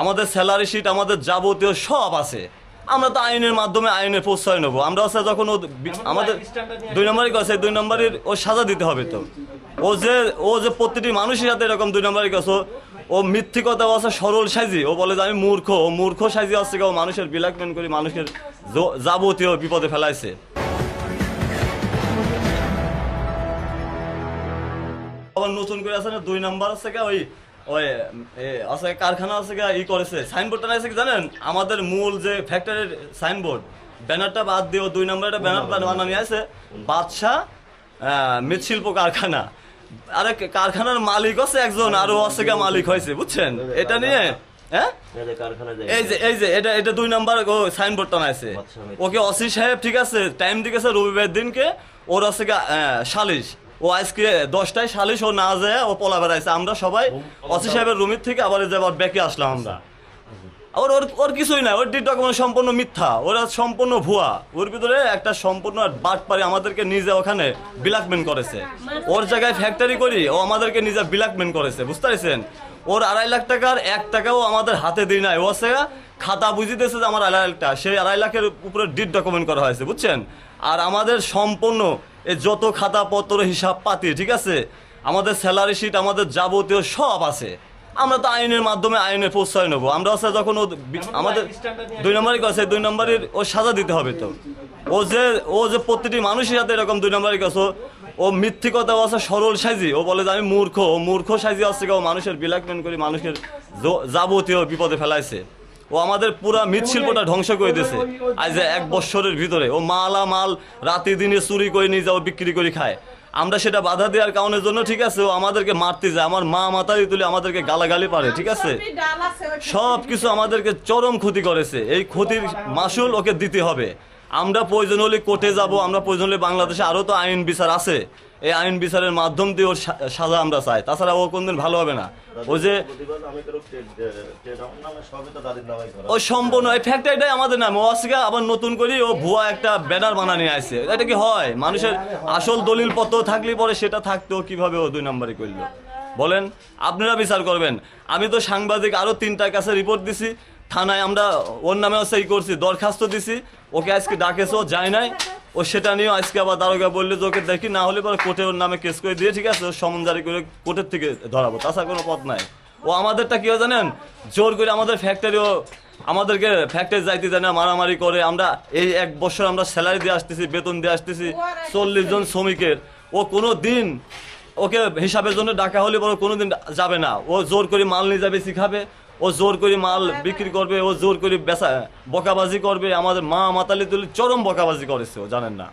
আমাদের salary sheet আমাদের যাবতীয় সব আছে। আমরা তো আইনের মাধ্যমে আইনের প্রশ্রয় নেব। আমরা হচ্ছে যখন ও আমাদের দুই নম্বরই কাছে দুই নম্বরের ও সাজা দিতে হবে তো। ও যে ও যে প্রতিটি মানুষের সাথে এরকম দুই নম্বরই কাছে ও মিথ্যিকতা আছে সরল সাইজি। ও বলে যে আমি মূর্খ। ও মূর্খ সাইজি আছে ও মানুষের বিলাকমেন্ট করে মানুষের যাবতীয় বিপদে ফেলাইছে। আবার নতুন করে আছে না দুই নাম্বার আছে গা ওই ওই আছে কারখানা আছে ই করেছে। সাইনবোর্ডটা আছে কি জানেন? আমাদের মূল যে ফ্যাক্টরির সাইনবোর্ড ব্যানারটা বাদ দিয়ে দুই নম্বরে একটা ব্যানার বানানো আছে বাদশাহ মৃৎশিল্প কারখানা। আরে কারখানার মালিক আছে একজন আরও আছে মালিক হয়েছে বুঝছেন? এটা নিয়ে হ্যাঁ? এই যে এই যে এটা এটা দুই নাম্বার ও সাইনবোর্ডটা আছে। ওকে অসি সাহেব ঠিক আছে টাইম দিকেছে রবিবার দিনকে ওর আছে সালিশ। ও আজকে দশটায় সালিশ ও না যায় ও পলা বেড়াইছে। আমরা সবাই অসি সাহেবের রুমের থেকে আবার এই যে ব্যাকে আসলাম আমরা। ওর ওর ওর কিছুই নাই ওর ডিট ডকুমেন্ট সম্পূর্ণ মিথ্যা ওরা সম্পূর্ণ ভুয়া। ওর ভিতরে একটা সম্পূর্ণ বাট পারে আমাদেরকে নিজে ওখানে বিলাকমেন্ট করেছে। ওর জায়গায় ফ্যাক্টরি করি ও আমাদেরকে নিজে বিলাকমেন্ট করেছে বুঝতে পারছেন? ওর আড়াই লাখ টাকার এক টাকাও আমাদের হাতে দিই নাই। ও আছে খাতা বুঝিতেছে যে আমার আড়াই লাখ টাকা। সেই আড়াই লাখের উপরে ডিট ডকুমেন্ট করা হয়েছে বুঝছেন? আর আমাদের সম্পূর্ণ এই যত খাতাপত্র হিসাব পাতি ঠিক আছে? আমাদের স্যালারি শিট আমাদের যাবতীয় সব আছে। আমরা তো আইনের মাধ্যমে আইনের প্রশ্রয় নেব। আমরা হচ্ছে যখন ও আমাদের দুই নম্বরই কাছে দুই নম্বরের ও সাজা দিতে হবে তো। ও যে ও যে প্রতিটি মানুষের সাথে এরকম দুই নম্বরই কাছে ও মিথ্যিকতা আছে সরল সাইজি। ও বলে যে আমি মূর্খ। ও মূর্খ সাইজি আছে ও মানুষের বিলাকমেন্ট করে মানুষের যাবতীয় বিপদে ফেলাইছে। ও আমাদের পুরা মৃৎশিল্পটা ধ্বংস করে দিয়েছে। আজ এক বছরের ভিতরে ও মালা মাল রাতে দিনে চুরি করে নিয়ে যাও বিক্রি করে খায়। আমরা সেটা বাধা দেওয়ার কারণের জন্য ঠিক আছে, ও আমাদেরকে মারতে যায়। আমার মা মাতারি তুলে আমাদেরকে গালাগালি পারে, ঠিক আছে? সব কিছু আমাদেরকে চরম ক্ষতি করেছে। এই ক্ষতির মাসুল ওকে দিতে হবে। আমরা প্রয়োজন হলে কোর্টে যাব, আমরা প্রয়োজন হলে বাংলাদেশে আরও তো আইন বিচার আছে। এই আইন বিচারের মাধ্যম দিয়ে ওর সাজা আমরা চাই। তাছাড়া ও কোনদিন ভালো হবে না। ও যে ও সম্পূর্ণ এই ফ্যাক্টরিটাই আমাদের নাম। ও আজকে আবার নতুন করে ও ভুয়া একটা ব্যানার বানানি আছে এটা কি হয়? মানুষের আসল দলিল পত্র থাকলে পরে সেটা থাকতো কীভাবে ও দুই নম্বরই করল? বলেন আপনারা বিচার করবেন। আমি তো সাংবাদিক আরও তিনটার কাছে রিপোর্ট দিছি। থানায় আমরা ওর নামে সেই করছি দরখাস্ত দিছি। ওকে আজকে ডাকেছে ও যায় নাই। ও সেটা নিয়ে আজকে আবার দারোগা বললে যে, ওকে দেখি, না হলে পরে কোর্টে ওর নামে কেস করে দিয়ে, ঠিক আছে? ওর সমন জারি করে কোর্টের থেকে ধরাবো। তাছাড়া কোনো পথ নাই। ও আমাদেরটা কি জানেন? জোর করে আমাদের ফ্যাক্টরিও আমাদেরকে ফ্যাক্টরি যাইতে দেয় না, মারামারি করে। আমরা এই এক বছর আমরা স্যালারি দিয়ে আসতেছি, বেতন দিয়ে আসতেছি চল্লিশ জন শ্রমিকের। ও কোনো দিন ওকে হিসাবের জন্য ডাকা হলে পরে কোনো দিন যাবে না। ও জোর করে মাল নিয়ে যাবে, শিখাবে। ও জোর করে মাল বিক্রি করবে, ও জোর করে বেচা বকাবাজি করবে। আমাদের মা মাতালি তুলি চরম বকাবাজি করেছে ও, জানেন না।